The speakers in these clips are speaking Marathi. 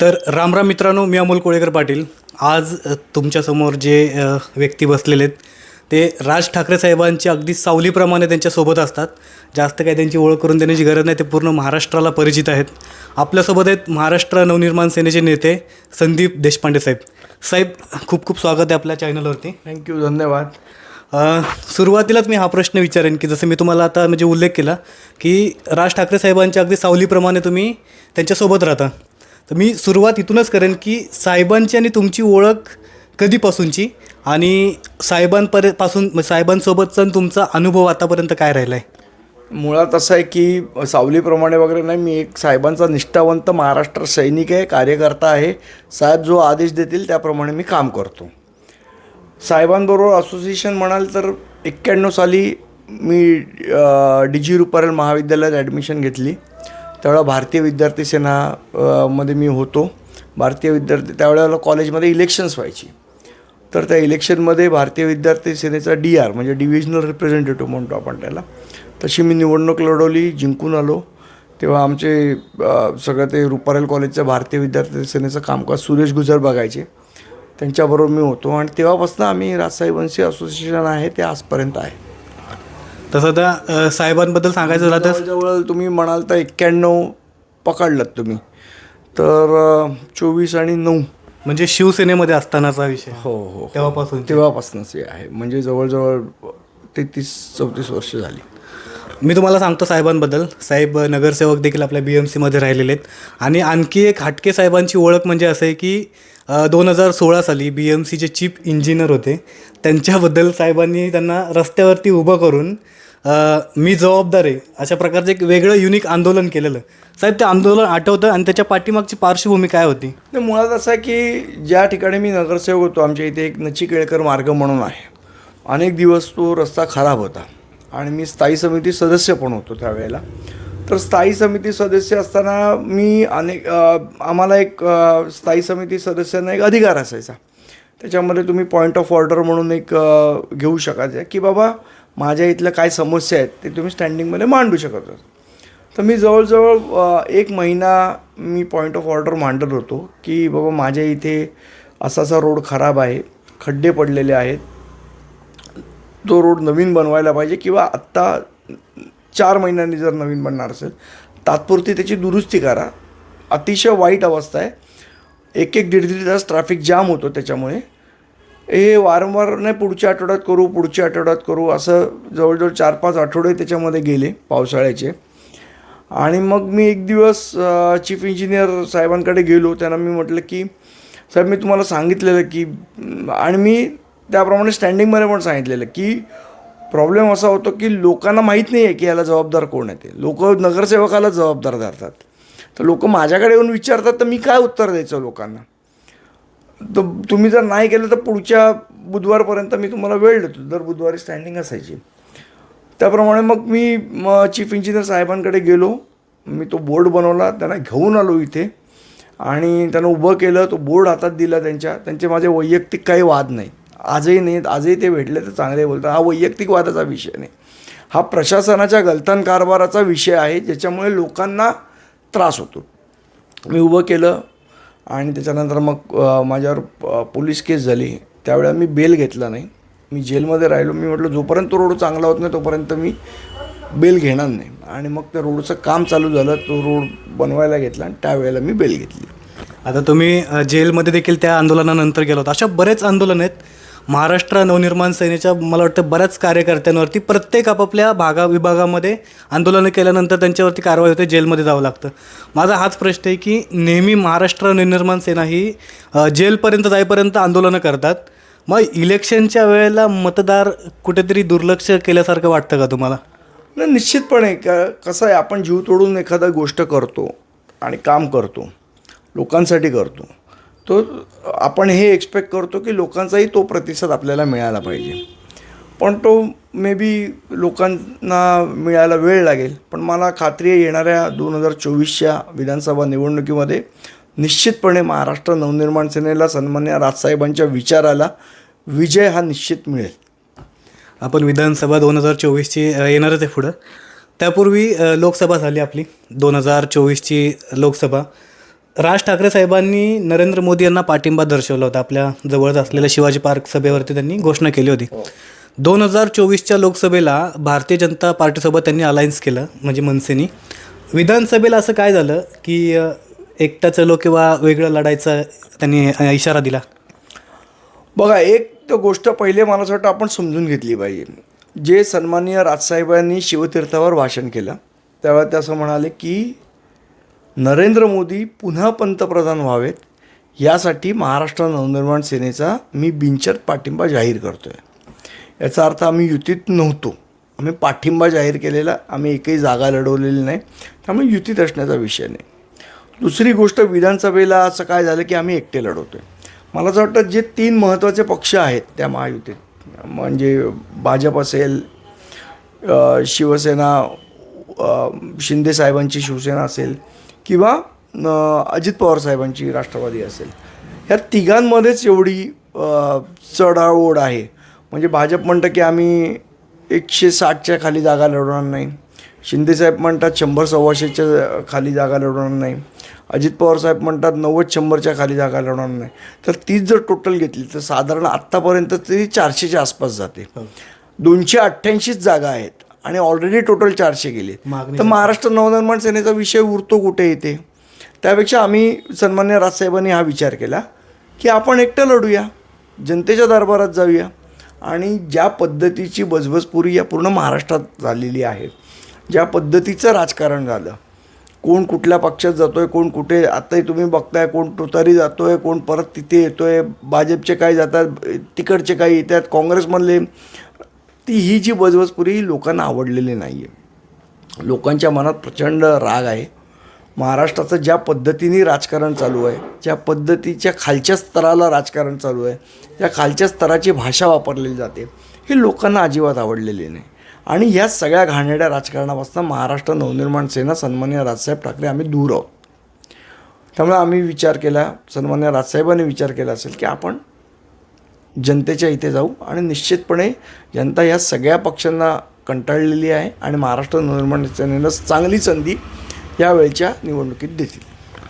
तर रामराम मित्रांनो मी अमोल कोळेकर पाटील. आज तुमच्यासमोर जे व्यक्ती बसलेले आहेत ते राज ठाकरे साहेबांची अगदी सावलीप्रमाणे त्यांच्यासोबत असतात. जास्त काही त्यांची ओळख करून देण्याची गरज नाही ते पूर्ण महाराष्ट्राला परिचित आहेत. आपल्यासोबत आहेत महाराष्ट्र नवनिर्माण सेनेचे नेते संदीप देशपांडे साहेब. साहेब खूप खूप स्वागत आहे आपल्या चॅनलवरती. थँक्यू धन्यवाद. सुरुवातीलाच मी हा प्रश्न विचारेन की जसं मी तुम्हाला आता म्हणजे उल्लेख केला की राज ठाकरे साहेबांच्या अगदी सावलीप्रमाणे तुम्ही त्यांच्यासोबत राहता. तर मी सुरुवात इथूनच करेन की साहेबांची आणि तुमची ओळख कधीपासूनची आणि साहेबांपर्यंत पासून म्हणजे साहेबांसोबतचा तुमचा अनुभव आतापर्यंत काय राहिला आहे मुळात असं आहे की सावलीप्रमाणे वगैरे नाही मी एक साहेबांचा निष्ठावंत महाराष्ट्र सैनिक आहे कार्यकर्ता आहे. साहेब जो आदेश देतील त्याप्रमाणे मी काम करतो. साहेबांबरोबर असोसिएशन म्हणाल तर एक्क्याण्णव साली मी डी जी रुपारेल महाविद्यालयात ॲडमिशन घेतली. त्यावेळेला भारतीय विद्यार्थी सेना मध्ये मी होतो. भारतीय विद्यार्थी त्यावेळेला कॉलेजमध्ये इलेक्शन्स व्हायची. तर त्या इलेक्शनमध्ये भारतीय विद्यार्थी सेनेचा डी आर म्हणजे डिव्हिजनल रिप्रेझेंटेटिव्ह म्हणतो आपण त्याला. तशी मी निवडणूक लढवली जिंकून आलो. तेव्हा आमचे सगळं ते रुपारेल कॉलेजचं भारतीय विद्यार्थी सेनेचं कामकाज सुरेश गुजर बघायचे. त्यांच्याबरोबर मी होतो. आणि तेव्हापासून आम्ही राजसाहेबांशी असोसिएशन आहे ते आजपर्यंत आहे. तसं त्या साहेबांबद्दल सांगायचं झालं तर जवळजवळ तुम्ही म्हणाल तर एक्क्याण्णव पकडलात तुम्ही. तर चोवीस आणि नऊ. म्हणजे शिवसेनेमध्ये असतानाचा विषय. हो हो तेव्हापासून. तेव्हापासूनच हे आहे. म्हणजे जवळजवळ तेहतीस चौतीस वर्ष झाली. मी तुम्हाला सांगतो साहेबांबद्दल. साहेब नगरसेवक देखील आपल्या बी एम सीमध्ये राहिलेले आहेत. आणि आणखी एक हटके साहेबांची ओळख म्हणजे असं आहे की दोन हजार सोळा साली बी एम सीचे चीफ इंजिनियर होते. त्यांच्याबद्दल साहेबांनी त्यांना रस्त्यावरती उभं करून मी जबाबदार आहे. अशा प्रकारचं एक वेगळं युनिक आंदोलन केलेलं. साहेब ते आंदोलन आठवतं आणि त्याच्या पाठीमागची पार्श्वभूमी काय होती? तर मुळात असं आहे की ज्या ठिकाणी मी नगरसेवक होतो आमच्या इथे एक नचिकेळकर मार्ग म्हणून आहे. अनेक दिवस तो रस्ता खराब होता. आणि मी स्थायी समिती सदस्य पण होतो त्यावेळेला. तर स्थायी समिती सदस्य असताना मी अनेक आम्हाला एक स्थायी समिती सदस्यांना एक अधिकार असायचा. त्याच्यामध्ये तुम्ही पॉईंट ऑफ ऑर्डर म्हणून एक घेऊ शकायचं की बाबा माझ्या इथल्या काय समस्या आहेत ते तुम्ही स्टँडिंगमध्ये मांडू शकत तर मी जवळजवळ एक महिना मी पॉईंट ऑफ ऑर्डर मांडत होतो की बाबा माझ्या इथे असा असा रोड खराब आहे खड्डे पडलेले आहेत. तो रोड नवीन बनवायला पाहिजे किंवा आत्ता चार महिन्यांनी जर नवीन बनणार असेल तात्पुरती त्याची दुरुस्ती करा. अतिशय वाईट अवस्था आहे. एक एक दीड दीड तास ट्रॅफिक जाम होतो त्याच्यामुळे. हे वारंवार नाही पुढच्या आठवड्यात करू पुढच्या आठवड्यात करू. असं जवळजवळ चार पाच आठवडे त्याच्यामध्ये गेले पावसाळ्याचे. आणि मग मी एक दिवस चीफ इंजिनियर साहेबांकडे गेलो. त्यांना मी म्हटलं की साहेब मी तुम्हाला सांगितलेलं की आणि मी त्याप्रमाणे स्टँडिंगमध्ये पण सांगितलेलं की प्रॉब्लेम असा होतो की लोकांना माहीत नाही आहे की याला जबाबदार कोण आहे ते. लोक नगरसेवकाला जबाबदार धरतात. तर लोक माझ्याकडे येऊन विचारतात तर मी काय उत्तर द्यायचं लोकांना? तर तुम्ही जर नाही केलं तर पुढच्या बुधवारपर्यंत मी तुम्हाला वेळ देतो. दर बुधवारी स्टँडिंग असायची. त्याप्रमाणे मग मी चीफ इंजिनियर साहेबांकडे गेलो. मी तो बोर्ड बनवला त्यांना घेऊन आलो इथे. आणि त्यांना उभं केलं तो बोर्ड हातात दिला त्यांच्या. त्यांचे माझे वैयक्तिक काही वाद नाही. आजही नाहीत आजही ते भेटले तर चांगले बोलतात. हा वैयक्तिक वादाचा विषय नाही. हा प्रशासनाच्या गलतान कारभाराचा विषय आहे ज्याच्यामुळे लोकांना त्रास होतो. मी उभं केलं आणि त्याच्यानंतर मग माझ्यावर प- पोलीस केस झाली. त्यावेळेला मी बेल घेतला नाही. मी जेलमध्ये राहिलो. मी म्हटलं जोपर्यंत तो रोड चांगला होत नाही तोपर्यंत मी बेल घेणार नाही. आणि मग त्या रोडचं काम चालू झालं. तो रोड बनवायला घेतला आणि त्यावेळेला मी बेल घेतली. आता तुम्ही जेलमध्ये देखील त्या आंदोलनानंतर गेलो होता अशा बरेच आंदोलन आहेत. महाराष्ट्र नवनिर्माण सेनेच्या मला वाटतं बऱ्याच कार्यकर्त्यांवरती प्रत्येक आपापल्या भागा विभागामध्ये आंदोलनं केल्यानंतर त्यांच्यावरती कारवाई होते जेलमध्ये जावं लागतं. माझा हाच प्रश्न आहे की नेहमी महाराष्ट्र नवनिर्माण सेना ही जेलपर्यंत जाईपर्यंत आंदोलनं करतात. मग इलेक्शनच्या वेळेला मतदार कुठेतरी दुर्लक्ष केल्यासारखं वाटतं का तुम्हाला? नाही निश्चितपणे. क कसं आहे आपण जीव तोडून एखादा गोष्ट करतो आणि काम करतो लोकांसाठी करतो. तो आपण हे एक्सपेक्ट करतो की लोकांचाही तो प्रतिसाद आपल्याला मिळाला पाहिजे. पण तो मे बी लोकांना मिळायला वेळ लागेल. पण मला खात्री आहे येणाऱ्या दोन हजार चोवीसच्या विधानसभा निवडणुकीमध्ये निश्चितपणे महाराष्ट्र नवनिर्माण सेनेला सन्मान्य राजसाहेबांच्या विचाराला विजय हा निश्चित मिळेल. आपण विधानसभा दोन हजार चोवीसची येणारच आहे पुढं. त्यापूर्वी लोकसभा झाली आपली. दोन हजार चोवीसची लोकसभा. राज ठाकरे साहेबांनी नरेंद्र मोदी यांना पाठिंबा दर्शवला होता. आपल्या जवळच असलेल्या शिवाजी पार्क सभेवरती त्यांनी घोषणा केली होती. दोन हजार चोवीसच्या लोकसभेला भारतीय जनता पार्टीसोबत त्यांनी अलायन्स केलं म्हणजे मनसेनी. विधानसभेला असं काय झालं की एकटा चलो किंवा वेगळं लढायचा त्यांनी इशारा दिला? बघा एक तर गोष्ट पहिले मला असं वाटतं आपण समजून घेतली पाहिजे. जे सन्माननीय राजसाहेबांनी शिवतीर्थावर भाषण केलं तेव्हा ते असं म्हणाले की नरेंद्र मोदी पुन्हा पंतप्रधान व्हावेत यासाठी महाराष्ट्र नवनिर्माण सेनेचा मी बिनचर पाठिंबा जाहीर करतो आहे याचा अर्थ आम्ही युतीत नव्हतो. आम्ही पाठिंबा जाहीर केलेला आम्ही एकही जागा लढवलेली नाही त्यामुळे युतीत असण्याचा विषय नाही. दुसरी गोष्ट विधानसभेला असं काय झालं की आम्ही एकटे लढवतो आहे मला असं वाटतं जे तीन महत्त्वाचे पक्ष आहेत त्या महायुतीत म्हणजे भाजप असेल शिवसेना शिंदेसाहेबांची शिंदे साहेबांची शिवसेना असेल किंवा अजित पवार साहेबांची राष्ट्रवादी असेल. ह्या तिघांमध्येच एवढी चढाओढ आहे. म्हणजे भाजप म्हणतं की आम्ही एकशे साठच्या खाली जागा लढवणार नाही. शिंदेसाहेब म्हणतात शंभर सव्वाशेच्या खाली जागा लढवणार नाही. अजित पवार साहेब म्हणतात नव्वद शंभरच्या खाली जागा लढवणार नाही. तर तीच जर टोटल घेतली तर साधारण आत्तापर्यंत तरी चारशेच्या आसपास जाते. दोनशे अठ्ठ्याऐंशीच जागा आहेत. आणि ऑलरेडी टोटल चारशे गेले. तर महाराष्ट्र नवनिर्माण सेनेचा विषय उरतो कुठे येते त्यापेक्षा आम्ही सन्मान्य राजसाहेबांनी हा विचार केला की आपण एकटं लढूया जनतेच्या दरबारात जाऊया आणि ज्या पद्धतीची बजबजपुरी या पूर्ण महाराष्ट्रात झालेली आहे ज्या पद्धतीचं राजकारण झालं कोण कुठल्या पक्षात जातोय कोण कुठे आत्ताही तुम्ही बघताय कोण तुतारी जातोय कोण परत तिथे येतोय भाजपचे काही जातात तिकडचे काही येतात काँग्रेसमधले ती ही जी बजबजपुरी ही लोकांना आवडलेली नाही आहे लोकांच्या मनात प्रचंड राग आहे. महाराष्ट्राचं ज्या पद्धतीने राजकारण चालू आहे ज्या पद्धतीच्या खालच्या स्तराला राजकारण चालू आहे त्या खालच्या स्तराची भाषा वापरलेली जाते हे लोकांना अजिबात आवडलेली नाही. आणि ह्या सगळ्या घाणेरड्या राजकारणापासून महाराष्ट्र नवनिर्माण सेना सन्मान्य राजसाहेब ठाकरे आम्ही दूर आहोत. त्यामुळे आम्ही विचार केला सन्मान्य राजसाहेबांनी विचार केला असेल की आपण जनतेच्या इथे जाऊ आणि निश्चितपणे जनता या सगळ्या पक्षांना कंटाळलेली आहे आणि महाराष्ट्र नवनिर्माण सेनेला चांगली संधी यावेळच्या निवडणुकीत देतील.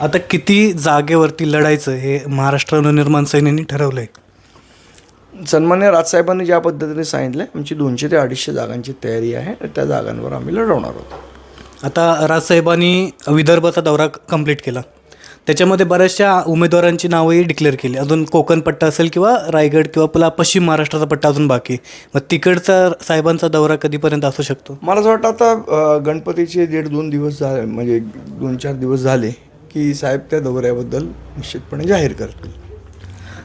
आता किती जागेवरती लढायचं हे महाराष्ट्र नवनिर्माण सेनेने ठरवलं आहे सन्मान्य राजसाहेबांनी ज्या पद्धतीने सांगितलं आमची दोनशे ते अडीचशे जागांची तयारी आहे. आणि त्या जागांवर आम्ही लढवणार आहोत. आता राजसाहेबांनी विदर्भाचा दौरा कंप्लीट केला. त्याच्यामध्ये बऱ्याचशा उमेदवारांची नावंही डिक्लेअर केली. अजून कोकण पट्टा असेल किंवा रायगड किंवा आपला पश्चिम महाराष्ट्राचा पट्टा अजून बाकी आहे. मग तिकडचा साहेबांचा दौरा कधीपर्यंत असू शकतो? मला असं वाटतं आता गणपतीचे दीड दोन दिवस झाले म्हणजे दोन चार दिवस झाले की साहेब त्या दौऱ्याबद्दल निश्चितपणे जाहीर करतील.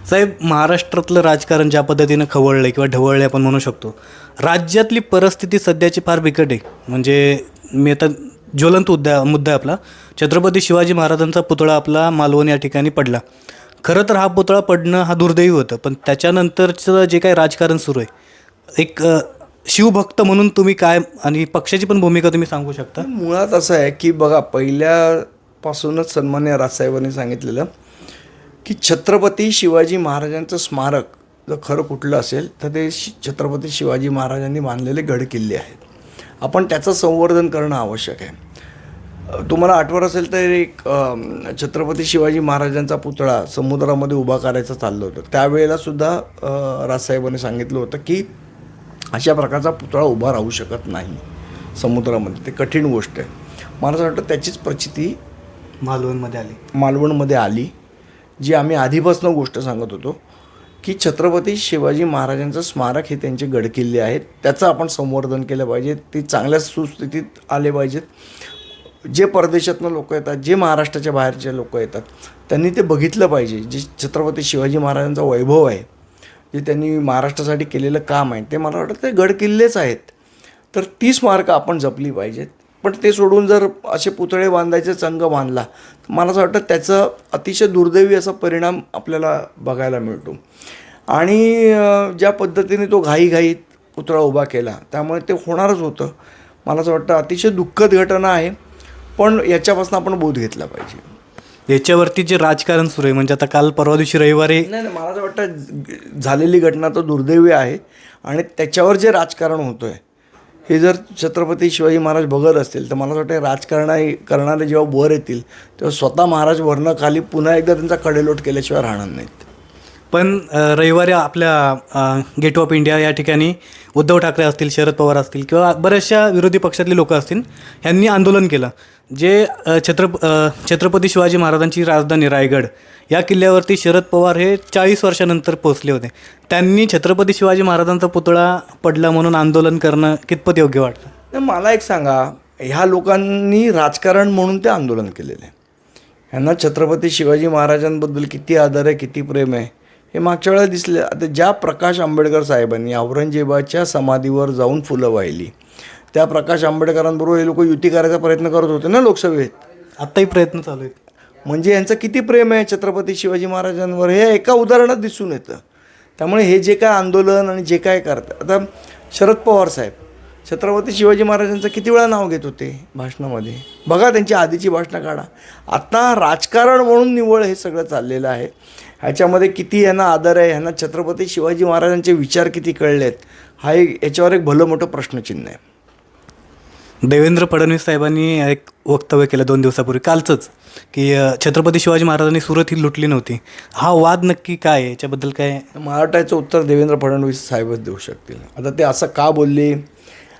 साहेब महाराष्ट्रातलं राजकारण ज्या पद्धतीनं खवळलं किंवा ढवळलं आपण म्हणू शकतो. राज्यातली परिस्थिती सध्याची फार बिकट आहे. म्हणजे मी आता ज्वलंत उद्या मुद्दा आहे आपला. छत्रपती शिवाजी महाराजांचा पुतळा आपला मालवण या ठिकाणी पडला. खरं तर हा पुतळा पडणं हा दुर्दैवी होतं पण त्याच्यानंतरचं जे काही राजकारण सुरू आहे एक शिवभक्त म्हणून तुम्ही काय आणि पक्षाची पण भूमिका तुम्ही सांगू शकता? मुळात असं आहे की बघा पहिल्यापासूनच सन्मान्य राजसाहेबांनी सांगितलेलं की छत्रपती शिवाजी महाराजांचं स्मारक जर खरं कुठलं असेल तर ते शि छत्रपती शिवाजी महाराजांनी बांधलेले गडकिल्ले आहेत. आपण त्याचं संवर्धन करणं आवश्यक आहे. तुम्हाला आठवत असेल तर एक छत्रपती शिवाजी महाराजांचा पुतळा समुद्रामध्ये उभा करायचं चाललं होतं. त्यावेळेला सुद्धा राजसाहेबांनी सांगितलं होतं की अशा प्रकारचा पुतळा उभा राहू शकत नाही समुद्रामध्ये. ते कठीण गोष्ट आहे. मला असं वाटतं त्याचीच प्रचिती मालवणमध्ये आली. मालवणमध्ये आली जी आम्ही आधीपासून गोष्ट सांगत होतो की छत्रपती शिवाजी महाराजांचं स्मारक हे त्यांचे गडकिल्ले आहेत. त्याचं आपण संवर्धन केलं पाहिजे. ते चांगल्या सुस्थितीत आले पाहिजेत. जे परदेशातनं लोक येतात जे महाराष्ट्राच्या बाहेरचे लोक येतात त्यांनी ते बघितलं पाहिजे. जे छत्रपती शिवाजी महाराजांचा वैभव आहे जे त्यांनी महाराष्ट्रासाठी केलेलं काम आहे ते मला वाटतं ते गडकिल्लेच आहेत. तर ती स्मारकं आपण जपली पाहिजेत. पण ते सोडून जर असे पुतळे बांधायचे चंग बांधला तर मला असं वाटतं त्याचं अतिशय दुर्दैवी असा परिणाम आपल्याला बघायला मिळतो. आणि ज्या पद्धतीने तो घाईघाईत पुतळा उभा केला त्यामुळे ते होणारच होतं. मला असं वाटतं अतिशय दुःखद घटना आहे. पण याच्यापासून आपण बोध घेतला पाहिजे. याच्यावरती जे राजकारण सुरू आहे म्हणजे आता काल परवा दिवशी रविवारी नाही नाही मला असं वाटतं झालेली घटना तर दुर्दैवी आहे आणि त्याच्यावर जे राजकारण होतं आहे हे जर छत्रपती शिवाजी महाराज बघत असतील तर मला असं वाटतं राजकारणा करणारे जेव्हा वर येतील तेव्हा स्वतः महाराज वरनं खाली पुन्हा एकदा त्यांचा कडेलोट केल्याशिवाय राहणार नाहीत. पण रविवारी आपल्या गेट ऑफ इंडिया या ठिकाणी उद्धव ठाकरे असतील शरद पवार असतील किंवा बऱ्याचशा विरोधी पक्षातली लोकं असतील यांनी आंदोलन केलं. जे छत्रप छत्रपती शिवाजी महाराजांची राजधानी रायगड या किल्ल्यावरती शरद पवार हे चाळीस वर्षानंतर पोहोचले होते. त्यांनी छत्रपती शिवाजी महाराजांचा पुतळा पडला म्हणून आंदोलन करणं कितपत योग्य वाटतं मला एक सांगा. ह्या लोकांनी राजकारण म्हणून ते आंदोलन केलेलं. आहे ह्यांना छत्रपती शिवाजी महाराजांबद्दल किती आदर आहे किती प्रेम आहे हे मागच्या वेळेला दिसले. आता ज्या प्रकाश आंबेडकर साहेबांनी औरंगजेबाच्या समाधीवर जाऊन फुलं वाहिली त्या प्रकाश आंबेडकरांबरोबर हे लोक युती करायचा प्रयत्न करत होते ना लोकसभेत? आत्ताही प्रयत्न चालू आहेत. म्हणजे यांचं किती प्रेम आहे छत्रपती शिवाजी महाराजांवर? हे एका उदाहरणात दिसून येतं. त्यामुळे हे जे काय आंदोलन आणि जे काय करतात आता शरद पवार साहेब छत्रपती शिवाजी महाराजांचं किती वेळा नाव घेत होते भाषणामध्ये? बघा त्यांची आधीची भाषणं काढा. आता राजकारण म्हणून निवळ हे सगळं चाललेलं आहे. ह्याच्यामध्ये किती यांना आदर आहे ह्यांना छत्रपती शिवाजी महाराजांचे विचार किती कळलेत? हा एक याच्यावर एक भलं मोठं प्रश्नचिन्ह आहे. देवेंद्र फडणवीस साहेबांनी एक वक्तव्य केलं दोन दिवसापूर्वी कालचंच की छत्रपती शिवाजी महाराजांनी सुरत ही लुटली नव्हती. हा वाद नक्की काय याच्याबद्दल काय? मराठाचं उत्तर देवेंद्र फडणवीस साहेबच देऊ शकतील. आता ते असं का बोलले?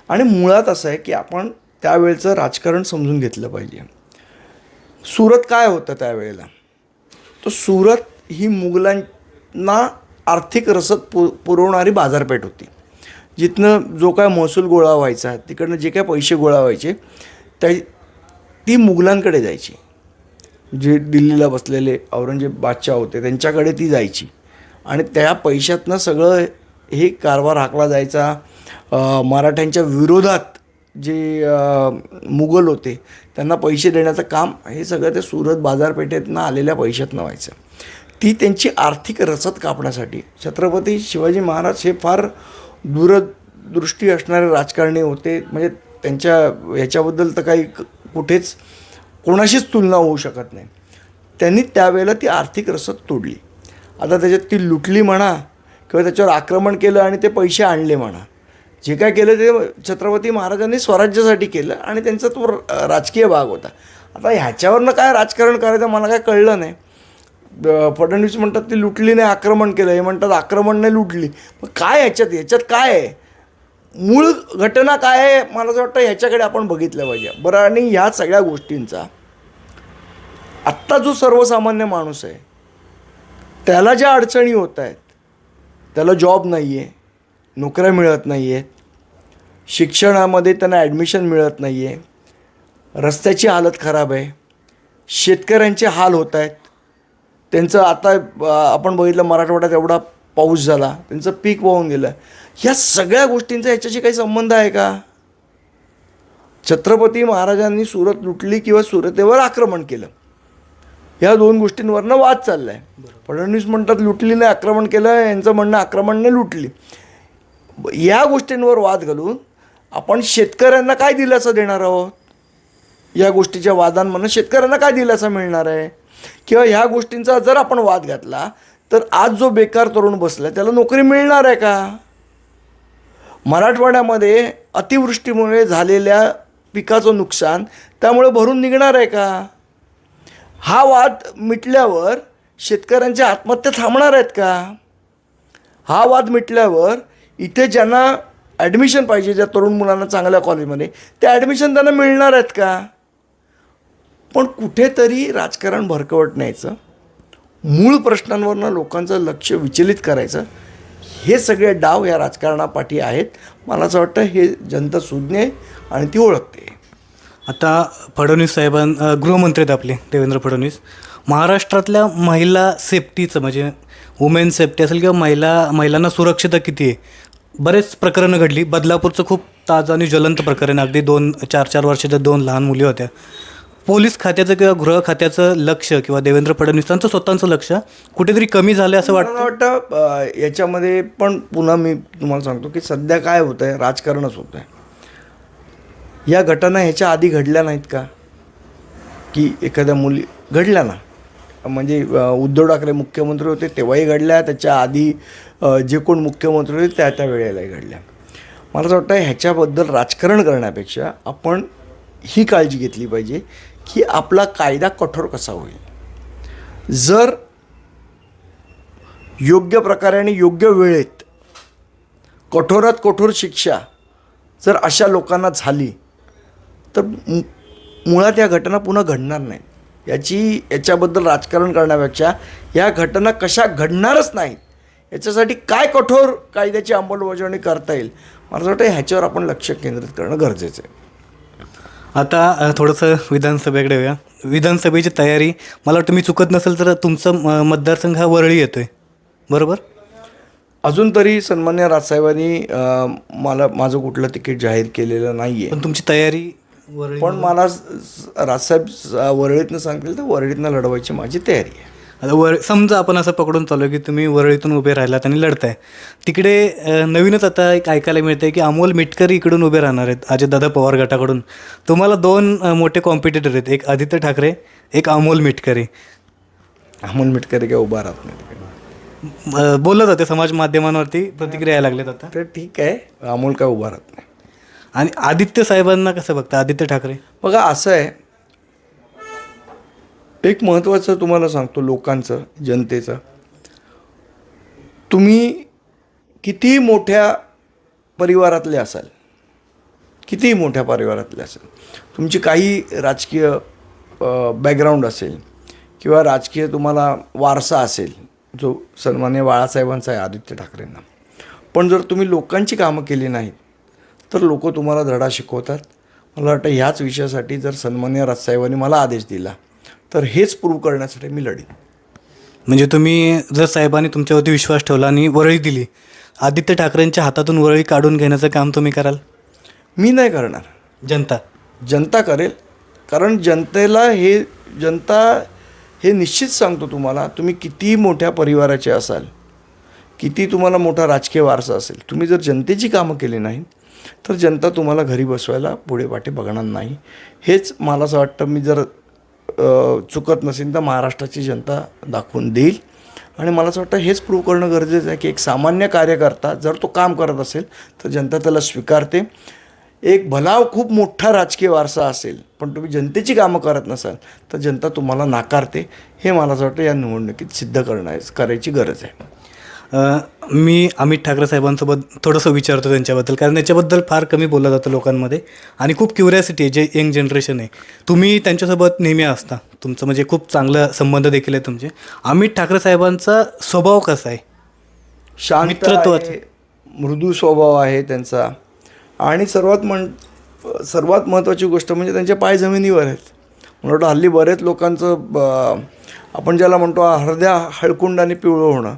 आणि मुळात असं आहे की आपण त्यावेळचं राजकारण समजून घेतलं पाहिजे. सुरत काय होतं त्यावेळेला? तर सुरत ही मुघलांना आर्थिक रसद पु पुरवणारी बाजारपेठ होती. जिथनं जो काय महसूल गोळा व्हायचा तिकडनं जे काय पैसे गोळा व्हायचे त्या ती मुघलांकडे जायची. जे दिल्लीला बसलेले औरंगजेब बादशाह होते त्यांच्याकडे ती जायची. आणि त्या पैशातनं सगळं हे कारभार हाकला जायचा. मराठ्यांच्या विरोधात जे मुघल होते त्यांना पैसे देण्याचं काम हे सगळं ते सुरत बाजारपेठेतनं आलेल्या पैशातनं व्हायचं. ती त्यांची आर्थिक रसद कापण्यासाठी छत्रपती शिवाजी महाराज हे फार दूरदृष्टी असणारे राजकारणी होते. म्हणजे त्यांच्या ह्याच्याबद्दल तर काही क- कुठेच कोणाशीच तुलना होऊ शकत नाही. त्यांनी त्यावेळेला ती आर्थिक रसद तोडली. आता त्याच्यात ती लुटली म्हणा किंवा त्याच्यावर आक्रमण केलं आणि ते पैसे आणले म्हणा. जे काय केलं ते छत्रपती महाराजांनी स्वराज्यासाठी केलं आणि त्यांचा तो र- राजकीय भाग होता. आता ह्याच्यावरनं काय राजकारण करायचं मला काय कळलं नाही. फडणवीस म्हणतात ती लुटली नाही आक्रमण केलं हे म्हणतात आक्रमण नाही लुटली. मग काय ह्याच्यात ह्याच्यात काय आहे? मूळ घटना काय आहे? मला असं वाटतं ह्याच्याकडे आपण बघितलं पाहिजे. बरं आणि ह्या सगळ्या गोष्टींचा आत्ता जो सर्वसामान्य माणूस आहे त्याला ज्या अडचणी होत आहेत त्याला जॉब नाही आहे नोकऱ्या मिळत नाही आहेत शिक्षणामध्ये त्यांना ॲडमिशन मिळत नाही आहे रस्त्याची हालत खराब आहे शेतकऱ्यांचे हाल होत आहेत त्यांचं आता आपण बघितलं मराठवाड्यात एवढा पाऊस झाला त्यांचं पीक वाहून गेलं. ह्या सगळ्या गोष्टींचा ह्याच्याशी काही संबंध आहे का? छत्रपती महाराजांनी सुरत लुटली किंवा सुरतेवर आक्रमण केलं. ह्या दोन गोष्टींवरनं वाद चालला आहे फडणवीस म्हणतात लुटली नाही आक्रमण केलं यांचं म्हणणं आक्रमणने लुटली. या गोष्टींवर वाद घालून आपण शेतकऱ्यांना काय दिलासा देणार आहोत? या गोष्टीच्या वादांमधनं शेतकऱ्यांना काय दिलासा मिळणार आहे? किंवा ह्या गोष्टींचा जर आपण वाद घातला तर आज जो बेकार तरुण बसला त्याला नोकरी मिळणार आहे का? मराठवाड्यामध्ये अतिवृष्टीमुळे झालेल्या पिकाचं नुकसान त्यामुळे भरून निघणार आहे का? हा वाद मिटल्यावर शेतकऱ्यांच्या आत्महत्या थांबणार आहेत का? हा वाद मिटल्यावर इथे ज्यांना ॲडमिशन पाहिजे ज्या तरुण मुलांना चांगल्या कॉलेजमध्ये ते ॲडमिशन त्यांना मिळणार आहेत का? पण कुठेतरी राजकारण भरकवट न्यायचं मूळ प्रश्नांवरनं लोकांचं लक्ष विचलित करायचं हे सगळे डाव या राजकारणापाठी आहेत. मला असं वाटतं हे जनता सुज्ञ आहे आणि ती ओळखते. आता फडणवीस साहेबां गृहमंत्री आहेत आपले देवेंद्र फडणवीस. महाराष्ट्रातल्या महिला सेफ्टीचं म्हणजे वुमेन सेफ्टी असेल किंवा महिला महिलांना सुरक्षितता किती आहे? बरेच प्रकरणं घडली. बदलापूरचं खूप ताजं आणि ज्वलंत प्रकरण अगदी दोन चार चार वर्षाच्या दोन लहान मुली होत्या. पोलीस खात्याचं किंवा गृह खात्याचं लक्ष किंवा देवेंद्र फडणवीसांचं स्वतःचं लक्ष कुठेतरी कमी झालं असं वाटतं? मला वाटतं याच्यामध्ये पण पुन्हा मी तुम्हाला सांगतो की सध्या काय होतं आहे राजकारणच होतं आहे या घटना ह्याच्या आधी घडल्या नाहीत का? की एखाद्या मुली घडल्या ना. म्हणजे उद्धव ठाकरे मुख्यमंत्री होते तेव्हाही घडल्या त्याच्या आधी जे कोण मुख्यमंत्री होते त्या त्या वेळेलाही घडल्या. मला असं वाटतं ह्याच्याबद्दल राजकारण करण्यापेक्षा आपण ही काळजी घेतली पाहिजे की आपला कायदा कठोर कसा होईल? जर योग्य प्रकारे आणि योग्य वेळेत कठोरात कठोर शिक्षा जर अशा लोकांना झाली तर मु- मुळात या घटना पुन्हा घडणार नाही. याची याच्याबद्दल राजकारण करण्यापेक्षा या घटना कशा घडणारच नाहीत. याच्यासाठी काय कठोर कायद्याची अंमलबजावणी करता येईल? मला असं वाटतं ह्याच्यावर आपण लक्ष केंद्रित करणं गरजेचं आहे. आता थोडंसं विधानसभेकडे येऊया. विधानसभेची तयारी मला वाटतं मी चुकत नसेल तर तुमचं म- मतदारसंघ हा वरळी येतोय. बरोबर? अजून तरी सन्मान्य राजसाहेबांनी अं, मला माझं कुठलं तिकीट जाहीर केलेलं नाही आहे पण तुमची तयारी वरळी पण मला स- स- राजसाहेब स- वरळीतनं सांगतील तर वरळीतनं लढवायची माझी तयारी आहे. आता वर समजा आपण असं पकडून चालू की तुम्ही वरळीतून उभे राहिलात आणि लढताय. तिकडे नवीनच आता एक ऐकायला मिळतंय की अमोल मिटकरी इकडून उभे राहणार आहेत अजितदादा पवार गटाकडून. तुम्हाला दोन मोठे कॉम्पिटिटर आहेत एक आदित्य ठाकरे एक अमोल मिटकरी. अमोल मिटकरी काय उभा राहत नाही बोललं जाते समाज माध्यमांवरती प्रतिक्रिया यायला लागल्यात आता. तर ठीक आहे अमोल काय उभा राहत नाही. आणि आदित्य साहेबांना कसं बघता आदित्य ठाकरे? बघा असं आहे एक महत्त्वाचं तुम्हाला सांगतो लोकांचं जनतेचं. तुम्ही कितीही मोठ्या परिवारातले असाल कितीही मोठ्या परिवारातले असाल तुमची काही राजकीय बॅकग्राऊंड असेल किंवा राजकीय तुम्हाला वारसा असेल जो सन्मान्य बाळासाहेबांचा आहे आदित्य ठाकरेंना. पण जर तुम्ही लोकांची कामं केली नाहीत तर लोक तुम्हाला धडा शिकवतात. मला वाटतं ह्याच विषयासाठी जर सन्मान्य राजसाहेबांनी मला आदेश दिला तर हेच प्रूव्ह करण्यासाठी मी लढीन. म्हणजे तुम्ही जर साहेबांनी तुमच्यावरती विश्वास ठेवला आणि वरळी दिली आदित्य ठाकरेंच्या हातातून वरळी काढून घेण्याचं काम तुम्ही कराल? मी नाही करणार. जनता. जनता करेल. कारण जनतेला हे जनता हे निश्चित सांगतो तुम्हाला तुम्ही किती मोठ्या परिवाराचे असाल किती तुम्हाला मोठा राजकीय वारसा असेल तुम्ही जर जनतेची कामं केली नाही तर जनता तुम्हाला घरी बसवायला पुढे पाठी बघणार नाही. हेच मला असं वाटतं मी जर चुकत नसेल तर महाराष्ट्राची जनता दाखवून देईल. आणि मला असं वाटतं हेच प्रूव्ह करणं गरजेचं आहे की एक सामान्य कार्यकर्ता जर तो काम करत असेल तर जनता त्याला स्वीकारते. एक भलाव खूप मोठा राजकीय वारसा असेल पण तुम्ही जनतेची कामं करत नसाल तर जनता तुम्हाला नाकारते. हे मला असं वाटतं या निवडणुकीत सिद्ध करणं करायची गरज आहे. मी अमित ठाकरे साहेबांसोबत थोडंसं विचारतो त्यांच्याबद्दल कारण त्याच्याबद्दल फार कमी बोललं जातं लोकांमध्ये. आणि खूप क्युरियासिटी आहे जे यंग जनरेशन आहे. तुम्ही त्यांच्यासोबत नेहमी असता. तुमचं म्हणजे खूप चांगला संबंध देखील आहे तुमचे. अमित ठाकरे साहेबांचा स्वभाव कसा आहे? शांत मित्रत्वाचं. आहे, मृदू स्वभाव आहे त्यांचा. आणि सर्वात म्हण सर्वात महत्त्वाची गोष्ट म्हणजे त्यांचे पाय जमिनीवर आहेत. मला वाटतं हल्ली बरेच लोकांचं ब- आपण ज्याला म्हणतो हळद्या हळकुंडाने पिवळं होणं.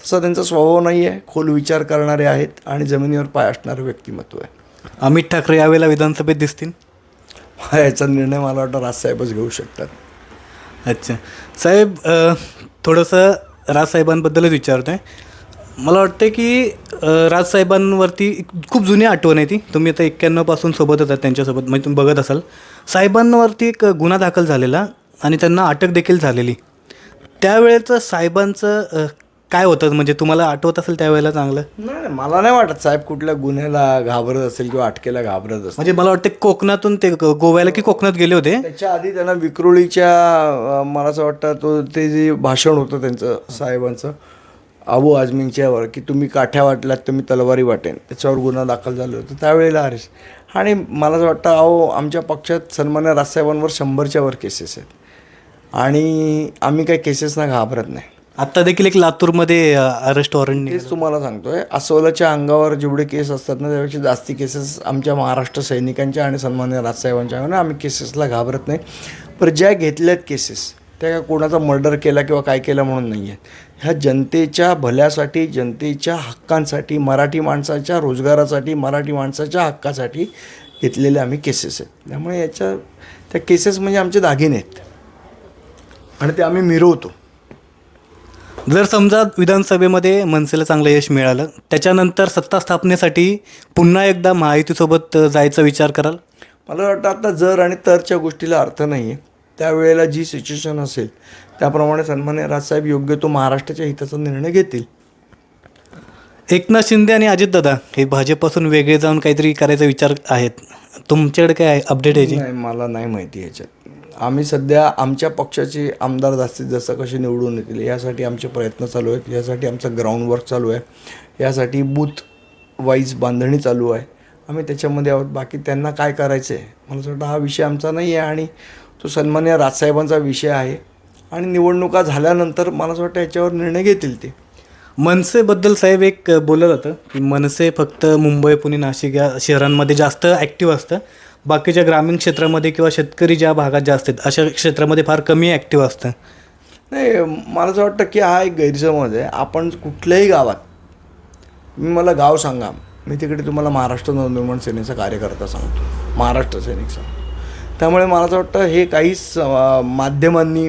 तसा त्यांचा स्वभाव नाही आहे खोल विचार करणारे आहेत आणि जमिनीवर पाय असणारं व्यक्तिमत्व आहे. अमित ठाकरे यावेळेला विधानसभेत दिसतील? याचा निर्णय मला वाटतं राजसाहेबच घेऊ शकतात. अच्छा. साहेब थोडंसं राजसाहेबांबद्दलच विचारतो आहे मला वाटतं की राजसाहेबांवरती खूप जुनी आठवण आहे ती. तुम्ही आता एक्क्याण्णवपासून सोबत होतात त्यांच्यासोबत म्हणजे तुम्ही बघत असाल. साहेबांवरती एक गुन्हा दाखल झालेला आणि त्यांना अटक देखील झालेली. त्यावेळेचं साहेबांचं काय होतं? म्हणजे तुम्हाला आठवत असेल त्यावेळेला चांगलं? नाही नाही, मला नाही वाटत साहेब कुठल्या गुन्ह्याला घाबरत असेल किंवा अटकेला घाबरत असेल. म्हणजे मला वाटतं कोकणातून ते ग- गोव्याला की कोकणात गेले होते? त्याच्या आधी त्यांना विक्रोळीच्या अं, मला असं वाटतं तो ते जे भाषण होतं त्यांचं साहेबांचं अबू आजमींच्यावर की तुम्ही काठ्या वाटल्यात तर मी तलवारी वाटेन त्याच्यावर गुन्हा दाखल झाले होते त्यावेळेला अरेस्ट आणि मला असं वाटतं अहो आमच्या पक्षात सन्मान्य राजसाहेबांवर शंभरच्या वर केसेस आहेत. आणि आम्ही काही केसेसना घाबरत नाही. आत्ता देखील एक लातूरमध्ये अरेस्ट वॉरंट तेच तुम्हाला सांगतोय. अस्वलाच्या अंगावर जेवढे केस असतात ना त्यापेक्षा जास्ती केसेस आमच्या महाराष्ट्र सैनिकांच्या आणि सन्मान्य राजसाहेबांच्या अंगावर. आम्ही केसेसला घाबरत नाही. पण ज्या घेतल्यात केसेस त्या काय कोणाचा मर्डर केला किंवा काय केलं म्हणून नाही आहेत ह्या जनतेच्या भल्यासाठी जनतेच्या हक्कांसाठी मराठी माणसाच्या रोजगारासाठी मराठी माणसाच्या हक्कासाठी घेतलेले आम्ही केसेस आहेत. त्यामुळे याच्या त्या केसेस म्हणजे आमचे दागिने आहेत. आणि ते आम्ही मिरवतो. जर समजा विधानसभेमध्ये मनसेला चांगलं यश मिळालं त्याच्यानंतर सत्ता स्थापनेसाठी पुन्हा एकदा महायुतीसोबत जायचा विचार कराल? मला वाटतं आता जर आणि तरच्या गोष्टीला अर्थ नाही आहे त्यावेळेला जी सिच्युएशन असेल त्याप्रमाणे सन्मान्य राजसाहेब योग्य तो महाराष्ट्राच्या हिताचा निर्णय घेतील. एकनाथ शिंदे आणि अजितदादा हे भाजपपासून वेगळे जाऊन काहीतरी करायचा विचार आहेत. तुमच्याकडे काय आहे अपडेट नाही मला नाही माहिती ह्याच्यात आम्ही सध्या आमच्या पक्षाचे आमदार जास्तीत जास्त कसे निवडून येतील यासाठी आमचे प्रयत्न चालू आहेत. यासाठी आमचं ग्राउंड वर्क चालू आहे. यासाठी बूथ वाईज बांधणी चालू आहे. आम्ही त्याच्यामध्ये आहोत. बाकी त्यांना काय करायचं आहे मला असं वाटतं हा विषय आमचा नाही आहे आणि तो सन्मान्य राजसाहेबांचा विषय आहे. आणि निवडणुका झाल्यानंतर मला असं वाटतं याच्यावर निर्णय घेतील ते. मनसेबद्दल साहेब एक बोललं जातं की मनसे फक्त मुंबई पुणे नाशिक या शहरांमध्ये जास्त ॲक्टिव्ह असतं. बाकीच्या ग्रामीण क्षेत्रामध्ये किंवा शेतकरी ज्या भागात जास्त आहेत अशा क्षेत्रामध्ये फार कमी ॲक्टिव्ह असतं. नाही मला असं वाटतं की हा एक गैरसमज आहे. आपण कुठल्याही गावात मी मला गाव सांगा. मी तिकडे तुम्हाला महाराष्ट्र नवनिर्माण सेनेचा कार्यकर्ता सांगतो. महाराष्ट्र सैनिक सांगतो त्यामुळे मला असं वाटतं हे काहीच माध्यमांनी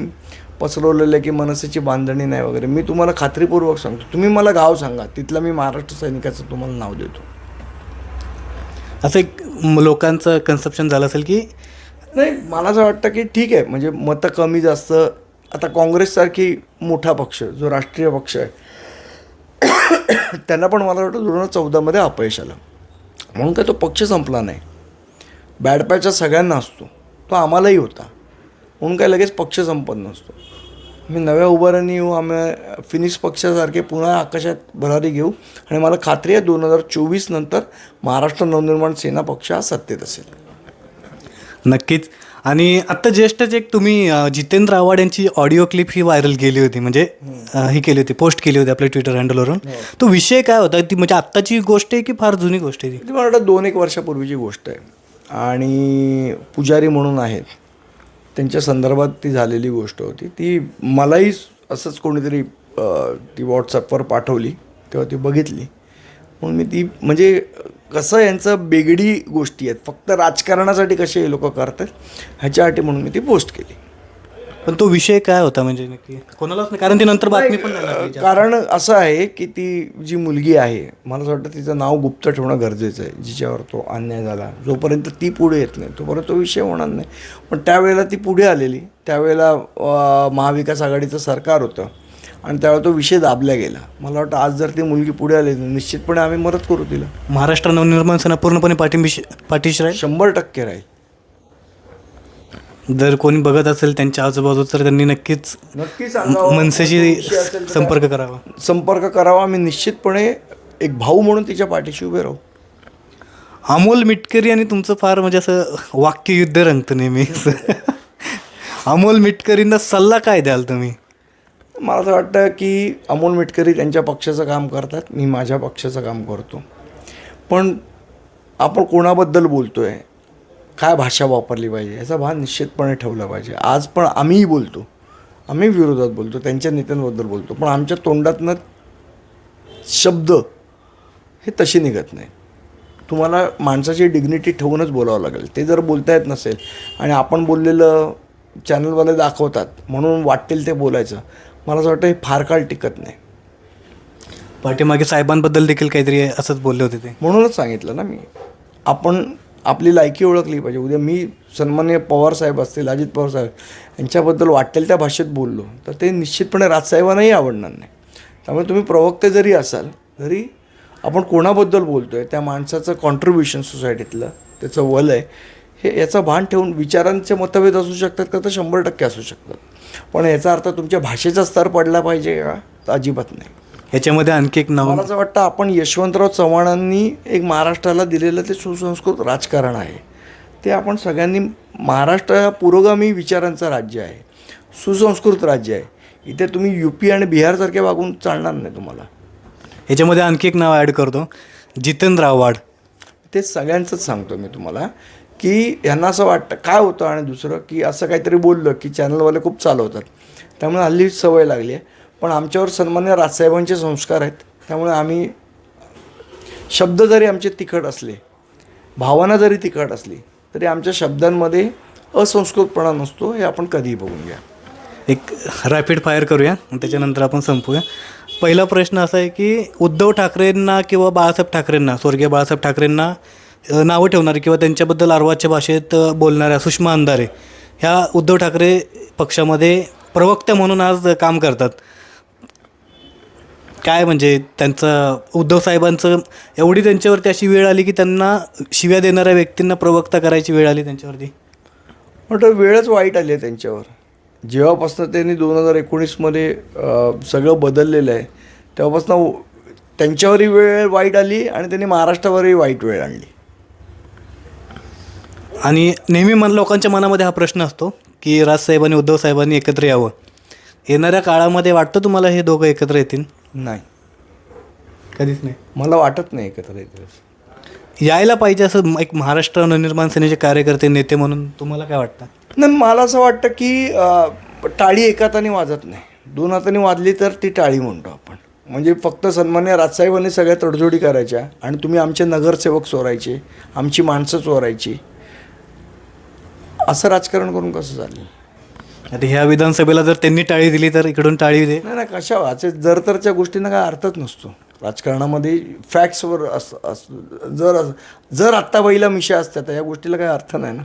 पसरवलेलं आहे की मनसेची बांधणी नाही वगैरे. मी तुम्हाला खात्रीपूर्वक सांगतो. तुम्ही मला गाव सांगा. तिथलं मी महाराष्ट्र सैनिकाचं तुम्हाला नाव देतो. असं एक लोकांचं कन्सेप्शन झालं असेल की नाही मला असं वाटतं की ठीक आहे म्हणजे मतं कमी जास्त. आता काँग्रेससारखी मोठा पक्ष जो राष्ट्रीय पक्ष आहे त्यांना पण मला वाटतं दोन हजार चौदामध्ये अपयश आलं. म्हणून काय तो पक्ष संपला नाही. बॅडपॅचा सगळ्यांना असतो. तो आम्हालाही होता. म्हणून काय लगेच पक्ष संपत नसतो. मी नव्या उभारणी येऊ आम्ही फिनिक्स पक्षासारखे पुन्हा आकाशात भरारी घेऊ. आणि मला खात्री आहे दोन हजार चोवीस नंतर महाराष्ट्र नवनिर्माण सेना पक्ष हा सत्तेत असेल. नक्कीच. आणि आत्ता ज्येष्ठच एक तुम्ही अं, जितेंद्र आव्हाड यांची ऑडिओ क्लिप ही व्हायरल केली होती. म्हणजे अं, ही केली होती पोस्ट केली होती आपल्या ट्विटर हँडलवरून तो विषय काय होता? ती म्हणजे आत्ताची गोष्ट आहे की फार जुनी गोष्ट आहे ती ती? मला वाटतं दोन एक वर्षापूर्वीची गोष्ट आहे. आणि पुजारी म्हणून आहेत. त्यांच्या संदर्भात ती झालेली गोष्ट होती. ती मलाही असंच कोणीतरी ती व्हॉट्सअपवर पाठवली तेव्हा ती बघितली. म्हणून मी ती म्हणजे कसं यांचं बेगडी गोष्टी आहेत फक्त राजकारणासाठी कसे हे लोक करतात ह्याच्यासाठी म्हणून मी ती पोस्ट केली. पण तो विषय काय होता म्हणजे नक्की? कोणालाच नाही कारण ती नंतर बातमी पण नाही लागली. कारण असं आहे की ती जी मुलगी आहे मला असं वाटतं तिचं नाव गुप्त ठेवणं गरजेचं आहे जिच्यावर तो अन्याय झाला. जोपर्यंत ती पुढे येत नाही तोपर्यंत तो विषय होणार नाही. पण त्यावेळेला ती पुढे आलेली. त्यावेळेला अं, महाविकास आघाडीचं सरकार होतं आणि त्यावेळेला तो विषय दाबला गेला. मला वाटतं आज जर ती मुलगी पुढे आली तर निश्चितपणे आम्ही मदत करू तिला. महाराष्ट्र नवनिर्माण सेना पूर्णपणे पाठिंबी पाठीशी राहील? शंभर टक्के राहील. जर कोणी बघत असेल त्यांच्या आजूबाजू तर त्यांनी नक्कीच नक्की सांगावं. मनसेशी विषय असेल तर संपर्क करावा. संपर्क करावा. आम्ही निश्चितपणे एक भाऊ म्हणून तिच्या पाठीशी उभे राहू. अमोल मिटकरी आणि तुमचं फार म्हणजे असं वाक्ययुद्ध रंगतं नेहमी. अमोल मिटकरींना सल्ला काय द्याल तुम्ही? मला असं वाटतं की अमोल मिटकरी त्यांच्या पक्षाचं काम करतात. मी माझ्या पक्षाचं काम करतो. पण आपण कोणाबद्दल बोलतो आहे काय भाषा वापरली पाहिजे याचा भान निश्चितपणे ठेवला पाहिजे. आज पण आम्हीही बोलतो. आम्ही विरोधात बोलतो त्यांच्या नेत्यांबद्दल बोलतो पण आमच्या तोंडातनं शब्द हे तसे निघत नाही. तुम्हाला माणसाची डिग्निटी ठेवूनच बोलावं लागेल. ते जर बोलता येत नसेल आणि आपण बोललेलं चॅनलवाले दाखवतात म्हणून वाटेल ते बोलायचं मला असं वाटतं हे फार काळ टिकत नाही. पाठीमागे साहेबांबद्दल देखील काहीतरी असंच बोलले होते ते. म्हणूनच सांगितलं ना मी. आपण आपली लायकी ओळखली पाहिजे. उद्या मी सन्मान्य पवार साहेब असतील अजित पवार साहेब यांच्याबद्दल वाटेल त्या भाषेत बोललो तर ते निश्चितपणे राजसाहेबांनाही आवडणार नाही. त्यामुळे तुम्ही प्रवक्ते जरी असाल तरी आपण कोणाबद्दल बोलतो आहे त्या माणसाचं कॉन्ट्रीब्युशन सोसायटीतलं त्याचं वल आहे हे याचं भान ठेवून विचारांचे मतभेद असू शकतात का तर शंभर टक्के असू शकतात. पण याचा अर्थ तुमच्या भाषेचा स्तर पडला पाहिजे का तर अजिबात नाही. याच्यामध्ये आणखी एक नाव मला असं वाटतं आपण यशवंतराव चव्हाणांनी एक महाराष्ट्राला दिलेलं ते सुसंस्कृत राजकारण आहे. ते आपण सगळ्यांनी महाराष्ट्र हा पुरोगामी विचारांचं राज्य आहे. सुसंस्कृत राज्य आहे. इथे तुम्ही यू पी आणि बिहारसारखे वागून चालणार नाही तुम्हाला. याच्यामध्ये आणखी एक नाव ॲड करतो. जितेंद्र आव्हाड. ते सगळ्यांचंच सांगतो मी तुम्हाला की यांना असं वाटतं काय होतं आणि दुसरं की असं काहीतरी बोललं की चॅनलवाले खूप चालवतात. त्यामुळे हल्ली सवय लागली आहे. पण आमच्यावर सन्मान्य राजसाहेबांचे संस्कार आहेत. त्यामुळे आम्ही शब्द जरी आमचे तिखट असले भावना जरी तिखट असली तरी आमच्या शब्दांमध्ये असंस्कृतपणा नसतो हे आपण कधीही बघून घ्या. एक रॅपिड फायर करूया आणि त्याच्यानंतर आपण संपूया. पहिला प्रश्न असा आहे की उद्धव ठाकरेंना किंवा बाळासाहेब ठाकरेंना स्वर्गीय बाळासाहेब ठाकरेंना नावं ठेवणारे किंवा त्यांच्याबद्दल आर्वाच्या भाषेत बोलणाऱ्या सुषमा अंधारे ह्या उद्धव ठाकरे पक्षामध्ये प्रवक्त्या म्हणून आज काम करतात. काय म्हणजे त्यांचं उद्धव साहेबांचं एवढी त्यांच्यावरती अशी वेळ आली की त्यांना शिव्या देणाऱ्या व्यक्तींना प्रवक्ता करायची वेळ आली त्यांच्यावरती? म्हटलं वेळच वाईट आली आहे त्यांच्यावर. जेव्हापासून त्यांनी दोन हजार एकोणीसमध्ये सगळं बदललेलं आहे तेव्हापासून त्यांच्यावरही वेळ वाईट आली आणि त्यांनी महाराष्ट्रावरही वाईट वेळ आणली. आणि नेहमी मन लोकांच्या मनामध्ये हा प्रश्न असतो की राजसाहेब आणि उद्धव साहेबांनी एकत्र यावं. येणाऱ्या काळामध्ये वाटतं तुम्हाला हे दोघं एकत्र येतील? नाही. कधीच नाही. मला वाटत नाही एकत्र येतील यायला पाहिजे असं एक महाराष्ट्र नवनिर्माण सेनेचे कार्यकर्ते नेते म्हणून तुम्हाला काय वाटतं? नाही मला असं वाटतं की अ, टाळी एका हाताने वाजत नाही. दोन हाताने वाजली तर ती टाळी म्हणतो आपण. म्हणजे फक्त सन्मान्य राजसाहेबांनी सगळ्या तडजोडी करायच्या आणि तुम्ही आमचे नगरसेवक चोरायचे आमची माणसं चोरायची. असं राजकारण करून कसं चालेल? आता ह्या विधानसभेला जर त्यांनी टाळी दिली तर इकडून टाळी दे. नाही नाही कशा वाचे जर तरच्या गोष्टींना काय अर्थच नसतो. राजकारणामध्ये फॅक्ट्सवर अस अस जर जर आत्ता बैला मिशा असत्या तर या गोष्टीला काही अर्थ नाही ना?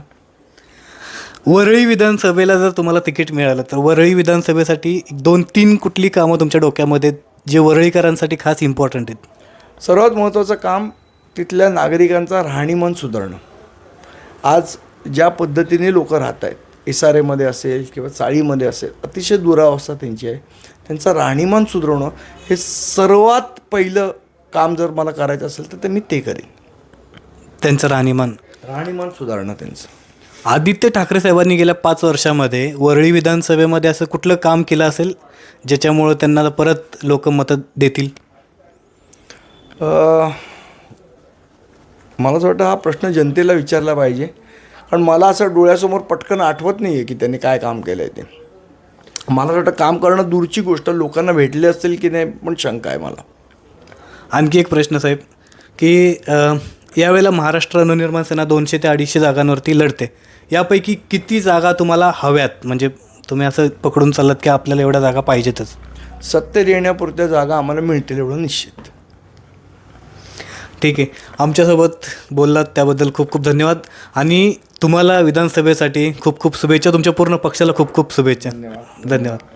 वरळी विधानसभेला जर तुम्हाला तिकीट मिळालं तर वरळी विधानसभेसाठी दोन तीन कुठली कामं तुमच्या डोक्यामध्ये जे वरळीकरांसाठी खास इम्पॉर्टंट आहेत? सर्वात महत्त्वाचं काम तिथल्या नागरिकांचा राहणीमान सुधारणं. आज ज्या पद्धतीने लोक राहत आहेत एमध्ये असेल किंवा चाळीमध्ये असेल अतिशय दुरावस्था त्यांची आहे. त्यांचं राहणीमान सुधारणं हे सर्वात पहिलं काम जर मला करायचं असेल तर ते मी ते करेन. त्यांचं राहणीमान? राहणीमान सुधारणं त्यांचं. आदित्य ठाकरे साहेबांनी गेल्या पाच वर्षामध्ये वरळी विधानसभेमध्ये असं कुठलं काम केलं असेल ज्याच्यामुळं त्यांना परत लोक मतं देतील? मला असं वाटतं हा प्रश्न जनतेला विचारला पाहिजे. कारण मला असं डोळ्यासमोर पटकन आठवत नाही आहे की त्यांनी काय काम केलं आहे ते. मला वाटतं काम करणं दूरची गोष्ट लोकांना भेटले असतील की नाही पण शंका आहे मला. आणखी एक प्रश्न साहेब की अ, यावेळेला महाराष्ट्र नवनिर्माण सेना दोनशे ते अडीचशे जागांवरती लढते. यापैकी किती जागा तुम्हाला हव्यात? म्हणजे तुम्ही असं पकडून चाललात की आपल्याला एवढ्या जागा पाहिजेतच. सत्तेत येण्यापुरत्या जागा आम्हाला मिळतील एवढं निश्चित. ठीक आहे. आमच्यासोबत बोललात त्याबद्दल खूप खूप धन्यवाद. आणि तुम्हाला विधानसभेसाठी खूप खूप शुभेच्छा. तुमच्या पूर्ण पक्षाला खूप खूप शुभेच्छा. धन्यवाद.